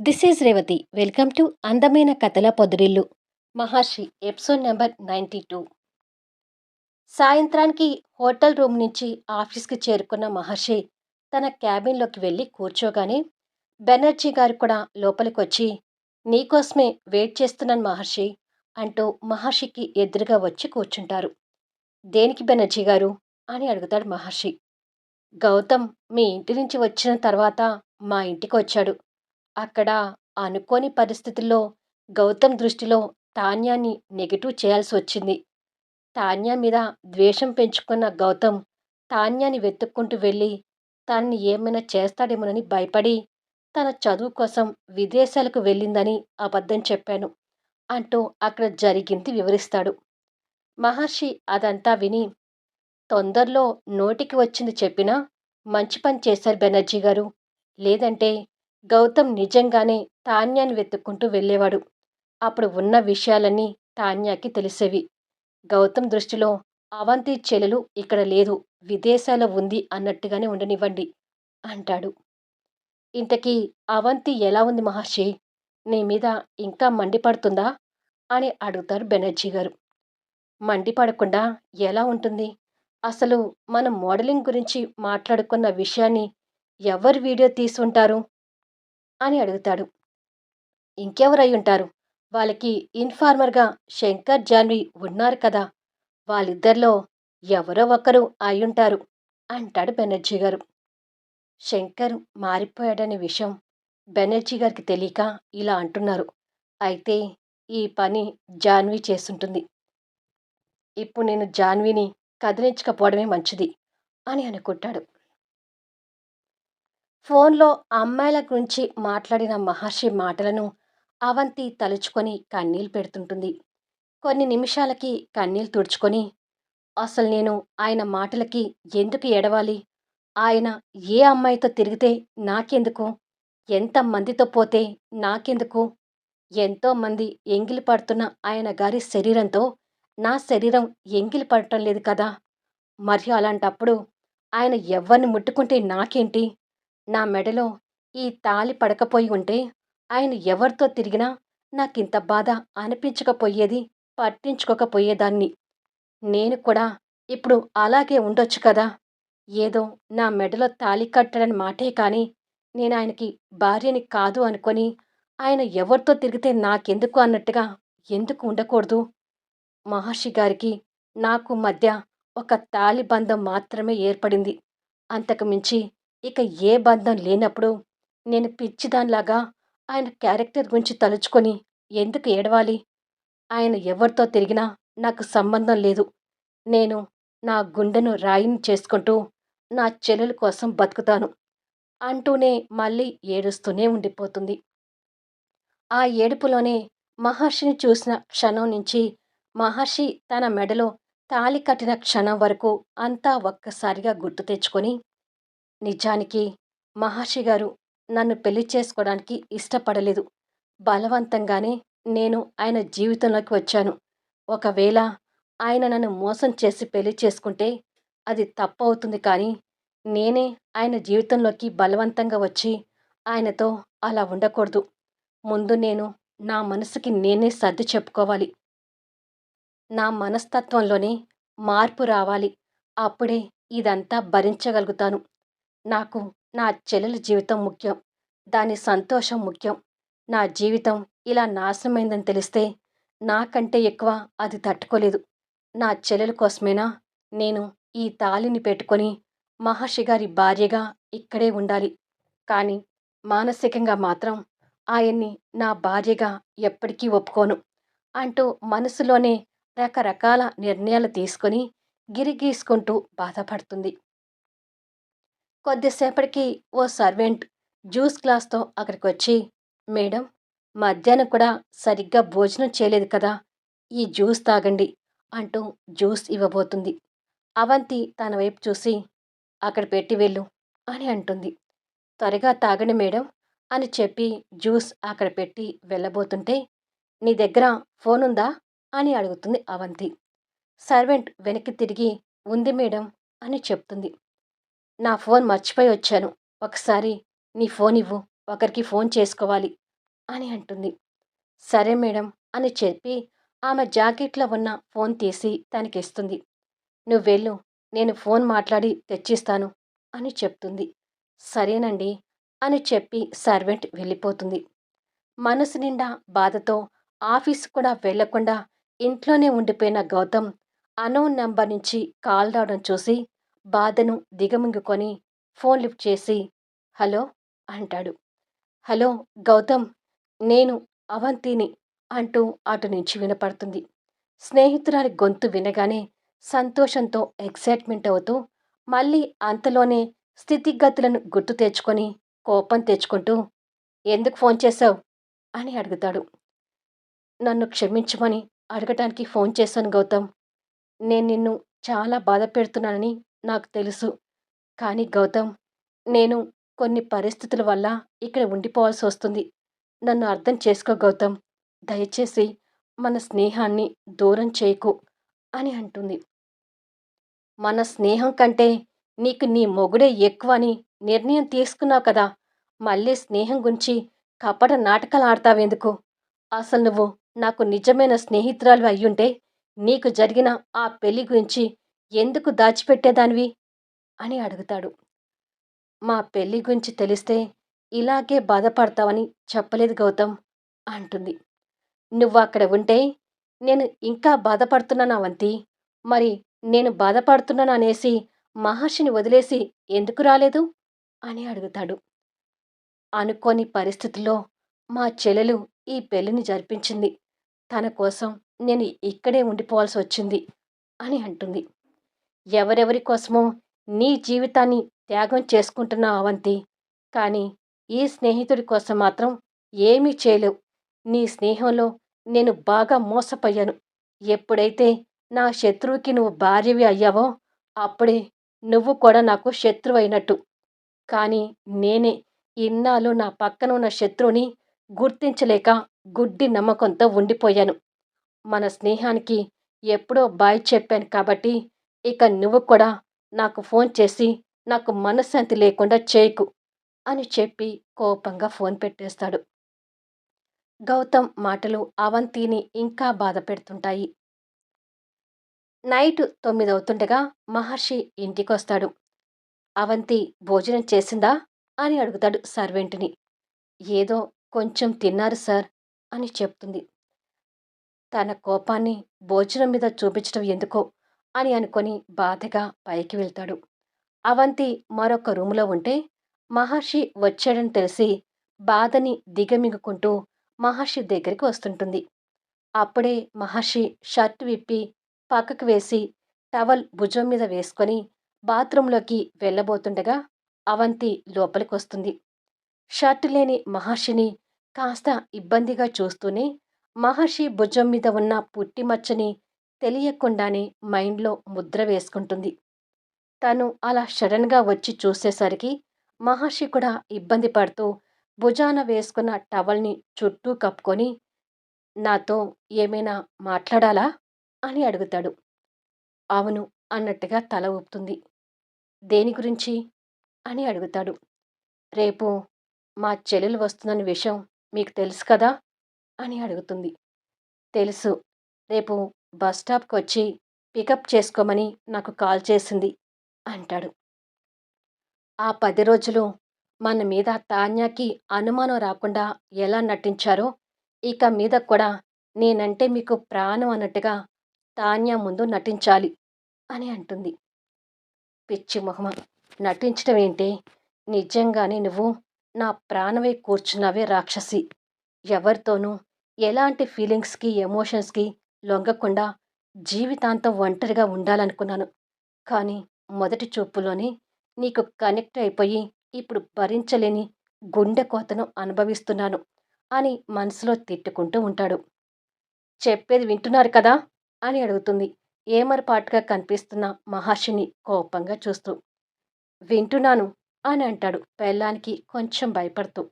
This is Revathi. Welcome to అందమైన కథల పొదిరిల్లు. Maharshi episode number ninety two. సాయంత్రానికి hotel room నుంచి ఆఫీస్కి చేరుకున్న మహర్షి తన క్యాబిన్లోకి వెళ్ళి కూర్చోగానే బెనర్జీ గారు కూడా లోపలికి వచ్చి నీకోసమే వెయిట్ చేస్తున్నాను మహర్షి అంటూ మహర్షికి ఎదురుగా వచ్చి కూర్చుంటారు. దేనికి బెనర్జీ గారు? అని అడుగుతాడు మహర్షి. గౌతమ్ మీ ఇంటి నుంచి వచ్చిన తర్వాత మా ఇంటికి వచ్చాడు. అక్కడ అనుకోని పరిస్థితుల్లో గౌతమ్ దృష్టిలో తాన్యాన్ని నెగిటివ్ చేయాల్సి వచ్చింది. తాన్యా మీద ద్వేషం పెంచుకున్న గౌతమ్ తాన్యాని వెతుక్కుంటూ వెళ్ళి తనని ఏమైనా చేస్తాడేమోనని భయపడి తన చదువు కోసం విదేశాలకు వెళ్ళిందని అబద్ధం చెప్పాను అంటూ అక్కడ జరిగింది వివరిస్తాడు. మహర్షి అదంతా విని తొందరలో నోటికి వచ్చింది చెప్పినా మంచి పని చేశారు బెనర్జీ గారు. లేదంటే గౌతమ్ నిజంగానే తాన్యాన్ని వెతుక్కుంటూ వెళ్ళేవాడు. అప్పుడు ఉన్న విషయాలన్నీ తాన్యాకి తెలిసేవి. గౌతమ్ దృష్టిలో అవంతి చెల్లెలు ఇక్కడ లేదు విదేశాల్లో ఉంది అన్నట్టుగానే ఉండనివ్వండి అంటాడు. ఇంతకీ అవంతి ఎలా ఉంది మహర్షి? నీ మీద ఇంకా మండిపడుతుందా? అని అడుగుతారు బెనర్జీ గారు. మండిపడకుండా ఎలా ఉంటుంది? అసలు మనం మోడలింగ్ గురించి మాట్లాడుకున్న విషయాన్ని ఎవరు వీడియో తీసుంటారు అని అడుగుతాడు. ఇంకెవరై ఉంటారు వాళ్ళకి ఇన్ఫార్మర్గా శంకర్ జాన్వి ఉన్నారు కదా. వాళ్ళిద్దరిలో ఎవరో ఒకరు అయ్యుంటారు అంటాడు బెనర్జీ గారు. శంకర్ మారిపోయాడనే విషయం బెనర్జీ గారికి తెలియక ఇలా అంటున్నారు. అయితే ఈ పని జాన్వి చేస్తుంటుంది. ఇప్పుడు నేను జాన్విని కదిలించకపోవడమే మంచిది అని అనుకుంటాడు. ఫోన్లో అమ్మాయిల గురించి మాట్లాడిన మహర్షి మాటలను అవంతి తలుచుకొని కన్నీళ్ళు పెడుతుంటుంది. కొన్ని నిమిషాలకి కన్నీళ్ళు తుడుచుకొని అసలు నేను ఆయన మాటలకి ఎందుకు ఎడవాలి ఆయన ఏ అమ్మాయితో తిరిగితే నాకెందుకు? ఎంతమందితో పోతే నాకెందుకు? ఎంతోమంది ఎంగిలి పడుతున్న ఆయన గారి శరీరంతో నా శరీరం ఎంగిలి పడటం లేదు కదా! మరి అలాంటప్పుడు ఆయన ఎవరిని ముట్టుకుంటే నాకేంటి? నా మెడలో ఈ తాలి పడకపోయి ఉంటే ఆయన ఎవరితో తిరిగినా నాకింత బాధ అనిపించకపోయేది పట్టించుకోకపోయేదాన్ని. నేను కూడా ఇప్పుడు అలాగే ఉండొచ్చు కదా? ఏదో నా మెడలో తాలి కట్టడని మాటే కానీ నేను ఆయనకి భార్యని కాదు అనుకొని ఆయన ఎవరితో తిరిగితే నాకెందుకు అన్నట్టుగా ఎందుకు ఉండకూడదు? మహర్షి గారికి నాకు మధ్య ఒక తాలి బంధం మాత్రమే ఏర్పడింది. అంతకుమించి ఇక ఏ బంధం లేనప్పుడు నేను పిచ్చిదానిలాగా ఆయన క్యారెక్టర్ గురించి తలుచుకొని ఎందుకు ఏడవాలి? ఆయన ఎవరితో తిరిగినా నాకు సంబంధం లేదు. నేను నా గుండెను రాయిని చేసుకుంటూ నా చెల్లెల కోసం బతుకుతాను అంటూనే మళ్ళీ ఏడుస్తూనే ఉండిపోతుంది. ఆ ఏడుపులోనే మహర్షిని చూసిన క్షణం నుంచి మహర్షి తన మెడలో తాలి కట్టిన క్షణం వరకు అంతా ఒక్కసారిగా గుర్తు తెచ్చుకొని నిజానికి మహర్షి గారు నన్ను పెళ్ళి చేసుకోవడానికి ఇష్టపడలేదు. బలవంతంగానే నేను ఆయన జీవితంలోకి వచ్చాను. ఒకవేళ ఆయన నన్ను మోసం చేసి పెళ్ళి చేసుకుంటే అది తప్పు అవుతుంది కానీ నేనే ఆయన జీవితంలోకి బలవంతంగా వచ్చి ఆయనతో అలా ఉండకూడదు. ముందు నేను నా మనసుకి నేనే సర్ది చెప్పుకోవాలి. నా మనస్తత్వంలోనే మార్పు రావాలి. అప్పుడే ఇదంతా భరించగలుగుతాను. నాకు నా చెల్లెల జీవితం ముఖ్యం. దాని సంతోషం ముఖ్యం. నా జీవితం ఇలా నాశనమైందని తెలిస్తే నాకంటే ఎక్కువ అది తట్టుకోలేదు. నా చెల్లెల కోసమేనా నేను ఈ తాలిని పెట్టుకొని మహర్షి గారి భార్యగా ఇక్కడే ఉండాలి. కానీ మానసికంగా మాత్రం ఆయన్ని నా భార్యగా ఎప్పటికీ ఒప్పుకోను అంటూ మనసులోనే రకరకాల నిర్ణయాలు తీసుకొని గిరిగీసుకుంటూ బాధపడుతుంది. కొద్దిసేపటికి ఓ సర్వెంట్ జ్యూస్ గ్లాస్తో అక్కడికి వచ్చి మేడం మధ్యాహ్నం కూడా సరిగ్గా భోజనం చేయలేదు కదా ఈ జ్యూస్ తాగండి అంటూ జ్యూస్ ఇవ్వబోతుంది. అవంతి తన వైపు చూసి అక్కడ పెట్టి వెళ్ళు అని అంటుంది. త్వరగా తాగండి మేడం అని చెప్పి జ్యూస్ అక్కడ పెట్టి వెళ్ళబోతుంటే నీ దగ్గర ఫోన్ ఉందా? అని అడుగుతుంది అవంతి. సర్వెంట్ వెనక్కి తిరిగి ఉంది మేడం అని చెప్తుంది. నా ఫోన్ మర్చిపోయి వచ్చాను. ఒకసారి నీ ఫోన్ ఇవ్వు ఒకరికి ఫోన్ చేసుకోవాలి అని అంటుంది. సరే మేడం అని చెప్పి ఆమె జాకెట్లో ఉన్న ఫోన్ తీసి తనకిస్తుంది. నువ్వు వెళ్ళు నేను ఫోన్ మాట్లాడి తెచ్చిస్తాను అని చెప్తుంది. సరేనండి అని చెప్పి సర్వెంట్ వెళ్ళిపోతుంది. మనసు నిండా బాధతో ఆఫీస్ కూడా వెళ్ళకుండా ఇంట్లోనే ఉండిపోయిన గౌతమ్ అనోన్ నంబర్ నుంచి కాల్ రావడం చూసి బాధను దిగమింగుకొని ఫోన్ లిఫ్ట్ చేసి హలో అంటాడు. హలో గౌతమ్ నేను అవంతిని అంటూ అటు నుంచి వినపడుతుంది. స్నేహితురాలి గొంతు వినగానే సంతోషంతో ఎక్సైట్మెంట్ అవుతూ మళ్ళీ అంతలోనే స్థితిగతులను గుర్తు తెచ్చుకొని కోపం తెచ్చుకుంటూ ఎందుకు ఫోన్ చేశావు? అని అడుగుతాడు. నన్ను క్షమించమని అడగటానికి ఫోన్ చేశాను గౌతమ్. నేను నిన్ను చాలా బాధ పెడుతున్నానని నాకు తెలుసు. కానీ గౌతమ్ నేను కొన్ని పరిస్థితుల వల్ల ఇక్కడ ఉండిపోవాల్సి వస్తుంది. నన్ను అర్థం చేసుకో గౌతమ్. దయచేసి మన స్నేహాన్ని దూరం చేయకు అని అంటుంది. మన స్నేహం కంటే నీకు నీ మొగుడే ఎక్కువ అని నిర్ణయం తీసుకున్నావు కదా. మళ్ళీ స్నేహం గురించి కపట నాటకాలు ఆడతావెందుకు? అసలు నువ్వు నాకు నిజమైన స్నేహితురాలు అయ్యుంటే నీకు జరిగిన ఆ పెళ్ళి గురించి ఎందుకు దాచిపెట్టేదానివి? అని అడుగుతాడు. మా పెళ్ళి గురించి తెలిస్తే ఇలాగే బాధపడతావని చెప్పలేదు గౌతమ్ అంటుంది. నువ్వు అక్కడ ఉంటే నేను ఇంకా బాధపడుతున్నాను అవంతి మరి నేను బాధపడుతున్నాను అనేసి మహర్షిని వదిలేసి ఎందుకు రాలేదు? అని అడుగుతాడు. అనుకోని పరిస్థితుల్లో మా చెల్లెలు ఈ పెళ్ళిని జరిపించింది. తన కోసం నేను ఇక్కడే ఉండిపోవాల్సి వచ్చింది అని అంటుంది. ఎవరెవరి కోసమో నీ జీవితాన్ని త్యాగం చేసుకుంటున్నావు అవంతి. కానీ ఈ స్నేహితుడి కోసం మాత్రం ఏమీ చేయలేవు. నీ స్నేహంలో నేను బాగా మోసపోయాను. ఎప్పుడైతే నా శత్రువుకి నువ్వు భార్యవి అయ్యావో అప్పుడే నువ్వు కూడా నాకు శత్రువు అయినట్టు. కానీ నేనే ఇన్నాళ్ళు నా పక్కన ఉన్న శత్రువుని గుర్తించలేక గుడ్డి నమ్మకంతో ఉండిపోయాను. మన స్నేహానికి ఎప్పుడో బాయ్ చెప్పాను కాబట్టి ఇక నువ్వు కూడా నాకు ఫోన్ చేసి నాకు మనశ్శాంతి లేకుండా చేయకు అని చెప్పి కోపంగా ఫోన్ పెట్టేస్తాడు. గౌతమ్ మాటలు అవంతిని ఇంకా బాధ పెడుతుంటాయి. నైట్ తొమ్మిది అవుతుండగా మహర్షి ఇంటికొస్తాడు. అవంతి భోజనం చేసిందా అని అడుగుతాడు సర్వెంట్ని. ఏదో కొంచెం తిన్నారు సార్ అని చెప్తుంది. తన కోపాన్ని భోజనం మీద చూపించడం ఎందుకో అని అనుకొని బాధగా పైకి వెళ్తాడు. అవంతి మరొక రూములో ఉంటే మహర్షి వచ్చాడని తెలిసి బాధని దిగమిగుకుంటూ మహర్షి దగ్గరికి వస్తుంటుంది. అప్పుడే మహర్షి షర్ట్ విప్పి పక్కకు వేసి టవల్ భుజం మీద వేసుకొని బాత్రూంలోకి వెళ్ళబోతుండగా అవంతి లోపలికి వస్తుంది. షర్ట్ లేని మహర్షిని కాస్త ఇబ్బందిగా చూస్తూనే మహర్షి భుజం మీద ఉన్న పుట్టి మచ్చని తెలియకుండానే మైండ్లో ముద్ర వేసుకుంటుంది. తను అలా సడన్గా వచ్చి చూసేసరికి మహర్షి కూడా ఇబ్బంది పడుతూ భుజాన వేసుకున్న టవల్ని చుట్టూ కప్పుకొని నాతో ఏమైనా మాట్లాడాలా? అని అడుగుతాడు. అవును అన్నట్టుగా తల ఊపుతుంది. దేని గురించి? అని అడుగుతాడు. రేపు మా చెల్లెలు వస్తుందన్న విషయం మీకు తెలుసు కదా? అని అడుగుతుంది. తెలుసు. రేపు బస్ స్టాప్కి వచ్చి పికప్ చేసుకోమని నాకు కాల్ చేసింది. అంటాడు. ఆ పది రోజులు మన మీద తాన్యాకి అనుమానం రాకుండా ఎలా నటించారో ఇక మీద కూడా నేనంటే మీకు ప్రాణం అన్నట్టుగా తాన్యా ముందు నటించాలి అని అంటుంది. పిచ్చి మొహమ. నటించడం ఏంటి? నిజంగానే నువ్వు నా ప్రాణమై కూర్చున్నావే రాక్షసి. ఎవరితోనూ ఎలాంటి ఫీలింగ్స్కి ఎమోషన్స్కి లొంగకుండా జీవితాంతం ఒంటరిగా ఉండాలనుకున్నాను. కానీ మొదటి చూపులోనే నీకు కనెక్ట్ అయిపోయి ఇప్పుడు భరించలేని గుండె కోతను అనుభవిస్తున్నాను అని మనసులో తిట్టుకుంటూ ఉంటాడు. చెప్పేది వింటున్నారు కదా? అని అడుగుతుంది. ఏమరపాటుగా కనిపిస్తున్న మహర్షిని కోపంగా చూస్తూ. వింటున్నాను అని అంటాడు పెళ్ళానికి కొంచెం భయపడుతూ.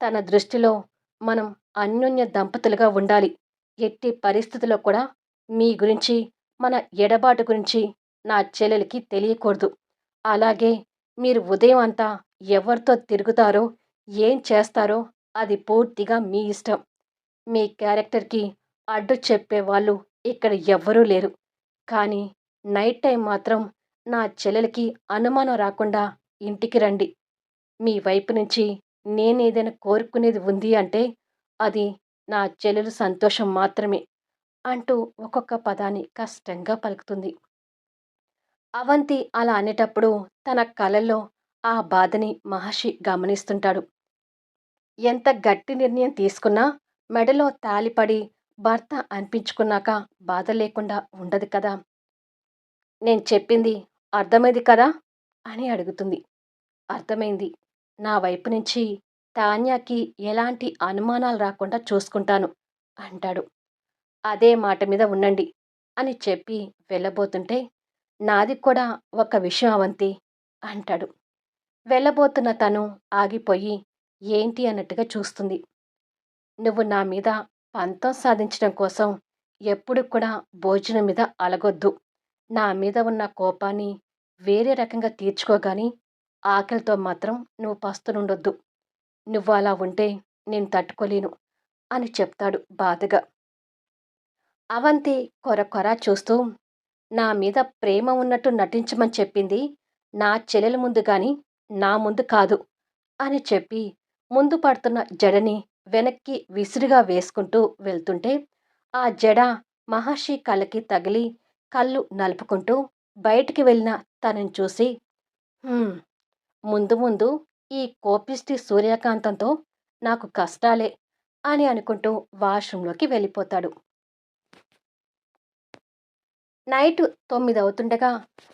తన దృష్టిలో మనం అన్యోన్య దంపతులుగా ఉండాలి. ఎట్టి పరిస్థితుల్లో కూడా మీ గురించి మన ఎడబాటు గురించి నా చెల్లెలకి తెలియకూడదు. అలాగే మీరు ఉదయం అంతా ఎవరితో తిరుగుతారో ఏం చేస్తారో అది పూర్తిగా మీ ఇష్టం. మీ క్యారెక్టర్కి అడ్డు చెప్పేవాళ్ళు ఇక్కడ ఎవ్వరూ లేరు. కానీ నైట్ టైం మాత్రం నా చెల్లెలకి అనుమానం రాకుండా ఇంటికి రండి. మీ వైపు నుంచి నేనేదైనా కోరుకునేది ఉంది అంటే అది నా చెల్లెలు సంతోషం మాత్రమే అంటూ ఒక్కొక్క పదాన్ని కష్టంగా పలుకుతుంది. అవంతి అలా అనేటప్పుడు తన కళల్లో ఆ బాధని మహర్షి గమనిస్తుంటాడు. ఎంత గట్టి నిర్ణయం తీసుకున్నా మెడలో తాలిపడి భర్త అనిపించుకున్నాక బాధ లేకుండా ఉండదు కదా. నేను చెప్పింది అర్థమైంది కదా అని అడుగుతుంది. అర్థమైంది. నా వైపు నుంచి తాన్యాకి ఎలాంటి అనుమానాలు రాకుండా చూసుకుంటాను అంటాడు. అదే మాట మీద ఉండండి అని చెప్పి వెళ్ళబోతుంటే నాది కూడా ఒక విషయం అవంతి అంటాడు. వెళ్ళబోతున్న తను ఆగిపోయి ఏంటి అన్నట్టుగా చూస్తుంది. నువ్వు నా మీద పంతం సాధించడం కోసం ఎప్పుడు కూడా భోజనం మీద అలగొద్దు. నా మీద ఉన్న కోపాన్ని వేరే రకంగా తీర్చుకోగాని ఆకలితో మాత్రం నువ్వు పస్తునుండొద్దు. నువ్వు అలా ఉంటే నేను తట్టుకోలేను అని చెప్తాడు బాధగా. అవంతి కొర కొర చూస్తూ నా మీద ప్రేమ ఉన్నట్టు నటించమని చెప్పింది నా చెల్లెల ముందు గాని నా ముందు కాదు అని చెప్పి ముందు పడుతున్న జడని వెనక్కి విసురుగా వేసుకుంటూ వెళ్తుంటే ఆ జడ మహర్షి కళ్ళకి తగిలి కళ్ళు నలుపుకుంటూ బయటికి వెళ్ళిన తనని చూసి ముందు ముందు ఈ కోపిష్టి సూర్యకాంతంతో నాకు కష్టాలే అని అనుకుంటూ వాష్రూంలోకి వెళ్ళిపోతాడు. నైట్ తొమ్మిది అవుతుండగా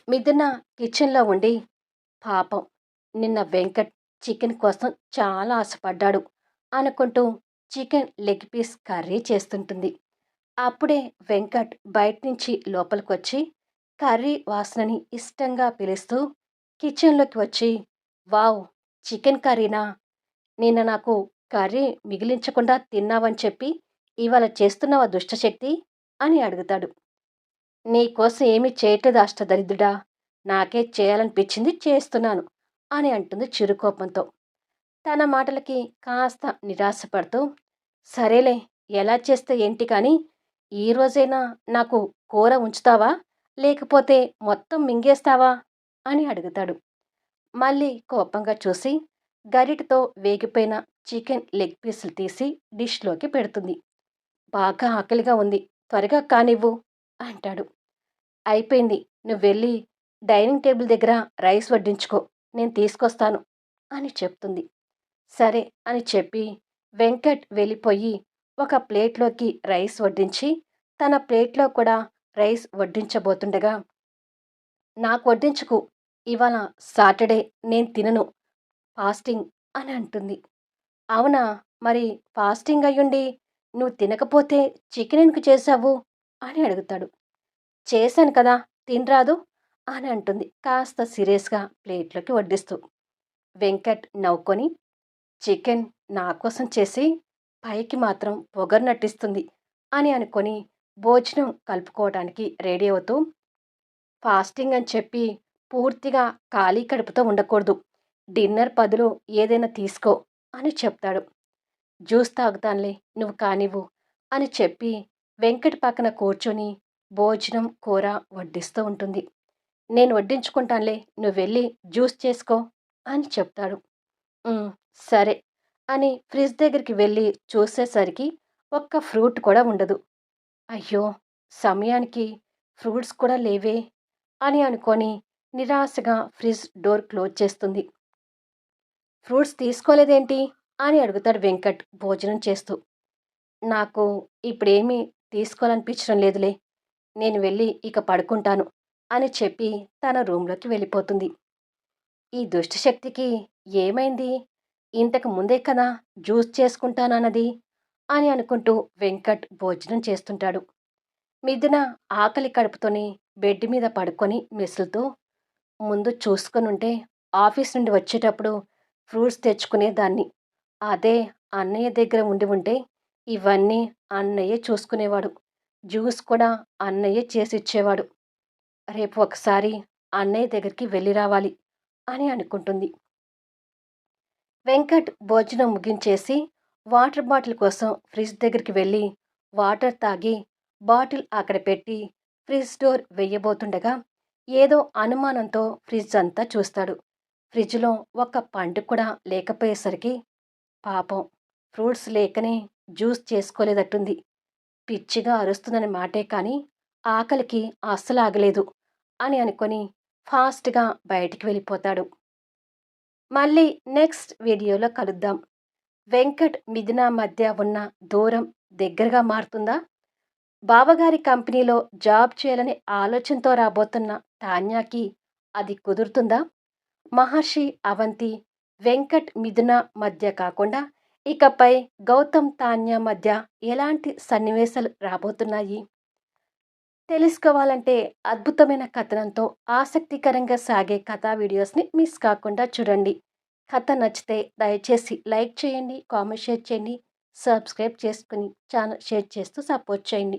మిథున కిచెన్లో ఉండి పాపం నిన్న వెంకట్ చికెన్ కోసం చాలా ఆశపడ్డాడు అనుకుంటూ చికెన్ లెగ్ పీస్ కర్రీ చేస్తుంటుంది. అప్పుడే వెంకట్ బయట నుంచి లోపలికి వచ్చి కర్రీ వాసనని ఇష్టంగా పిలుస్తూ కిచెన్లోకి వచ్చి వావ్ చికెన్ కర్రీనా? నిన్న నాకు కర్రీ మిగిలించకుండా తిన్నావని చెప్పి ఇవాళ చేస్తున్నావా దుష్టశక్తి అని అడుగుతాడు. నీకోసం ఏమీ చేయట్లేదు అష్టదరిద్రుడా నాకే చేయాలనిపించింది చేస్తున్నాను అని అంటుంది చిరుకోపంతో తన మాటలకి కాస్త నిరాశపడుతూ సరేలే ఎలా చేస్తే ఏంటి కానీ ఈ రోజైనా నాకు కూర ఉంచుతావా? లేకపోతే మొత్తం మింగేస్తావా? అని అడుగుతాడు. మళ్ళీ కోపంగా చూసి గరిటతో వేగిపోయిన చికెన్ లెగ్ పీసులు తీసి డిష్లోకి పెడుతుంది. బాగా ఆకలిగా ఉంది త్వరగా కానివ్వు అంటాడు. అయిపోయింది నువ్వు వెళ్ళి డైనింగ్ టేబుల్ దగ్గర రైస్ వడ్డించుకో నేను తీసుకొస్తాను అని చెప్తుంది. సరే అని చెప్పి వెంకట్ వెళ్ళిపోయి ఒక ప్లేట్లోకి రైస్ వడ్డించి తన ప్లేట్లో కూడా రైస్ వడ్డించబోతుండగా నాకు వడ్డించుకు ఇవాళ సాటర్డే నేను తినను. ఫాస్టింగ్ అని అంటుంది. అవునా? మరి ఫాస్టింగ్ అయ్యుండి నువ్వు తినకపోతే చికెన్ ఎందుకు చేశావు? అని అడుగుతాడు. చేశాను కదా తినరాదు? అని అంటుంది కాస్త సీరియస్గా ప్లేట్లోకి వడ్డిస్తూ. వెంకట్ నవ్వుకొని చికెన్ నా కోసం చేసి పైకి మాత్రం పొగరు నటిస్తుంది అని అనుకొని భోజనం కలుపుకోవడానికి రెడీ అవుతూ ఫాస్టింగ్ అని చెప్పి పూర్తిగా ఖాళీ కడుపుతో ఉండకూడదు. డిన్నర్ పదులు ఏదైనా తీసుకో అని చెప్తాడు. జ్యూస్ తాగుతానులే నువ్వు కానివ్వు అని చెప్పి వెంకట్ పక్కన కూర్చొని భోజనం కూర వడ్డిస్తూ ఉంటుంది. నేను వడ్డించుకుంటానులే నువ్వు వెళ్ళి జ్యూస్ చేసుకో అని చెప్తాడు. సరే అని ఫ్రిడ్జ్ దగ్గరికి వెళ్ళి చూసేసరికి ఒక్క ఫ్రూట్ కూడా ఉండదు. అయ్యో సమయానికి ఫ్రూట్స్ కూడా లేవే అని అనుకొని నిరాశగా ఫ్రిడ్జ్ డోర్ క్లోజ్ చేస్తుంది. ఫ్రూట్స్ తీసుకోలేదేంటి? అని అడుగుతాడు వెంకట్ భోజనం చేస్తూ. నాకు ఇప్పుడేమీ తీసుకోవాలనిపించడం లేదులే. నేను వెళ్ళి ఇక పడుకుంటాను అని చెప్పి తన రూంలోకి వెళ్ళిపోతుంది. ఈ దుష్టశక్తికి ఏమైంది? ఇంతకు ముందే కదా జ్యూస్ చేసుకుంటానన్నది అని అనుకుంటూ వెంకట్ భోజనం చేస్తుంటాడు. మిథున ఆకలి కడుపుతోని బెడ్ మీద పడుకొని మెసులుతూ ముందు చూసుకొనుంటే ఆఫీస్ నుండి వచ్చేటప్పుడు ఫ్రూట్స్ తెచ్చుకునేదాన్ని అదే అన్నయ్య దగ్గర ఉండి ఉంటే ఇవన్నీ అన్నయ్య చూసుకునేవాడు. జ్యూస్ కూడా అన్నయ్య చేసి ఇచ్చేవాడు. రేపు ఒకసారి అన్నయ్య దగ్గరికి వెళ్ళి రావాలి అని అనుకుంటుంది. వెంకట్ భోజనం ముగించేసి వాటర్ బాటిల్ కోసం ఫ్రిడ్జ్ దగ్గరికి వెళ్ళి వాటర్ తాగి బాటిల్ అక్కడ పెట్టి ఫ్రిడ్జ్ డోర్ వెయ్యబోతుండగా ఏదో అనుమానంతో ఫ్రిడ్జ్ అంతా చూస్తాడు. ఫ్రిడ్జ్లో ఒక పండు కూడా లేకపోయేసరికి పాపం ఫ్రూట్స్ లేకనే జ్యూస్ చేసుకోలేదట్టుంది. పిచ్చిగా అరుస్తుందని మాటే కానీ ఆకలికి అస్సలాగలేదు అని అనుకొని ఫాస్ట్గా బయటికి వెళ్ళిపోతాడు. మళ్ళీ నెక్స్ట్ వీడియోలో కలుద్దాం. వెంకట్ మిథున మధ్య ఉన్న దూరం దగ్గరగా మారుతుందా? బావగారి కంపెనీలో జాబ్ చేయాలని ఆలోచనతో రాబోతున్న తాన్యాకి అది కుదురుతుందా? మహర్షి అవంతి వెంకట్ మిథున మధ్య కాకుండా ఇకపై గౌతమ్ తాన్య మధ్య ఎలాంటి సన్నివేశాలు రాబోతున్నాయి? తెలుసుకోవాలంటే అద్భుతమైన కథనంతో ఆసక్తికరంగా సాగే కథా వీడియోస్ని మిస్ కాకుండా చూడండి. కథ నచ్చితే దయచేసి లైక్ చేయండి కామెంట్ షేర్ చేయండి సబ్స్క్రైబ్ చేసుకుని ఛానల్ షేర్ చేస్తూ సపోర్ట్ చేయండి.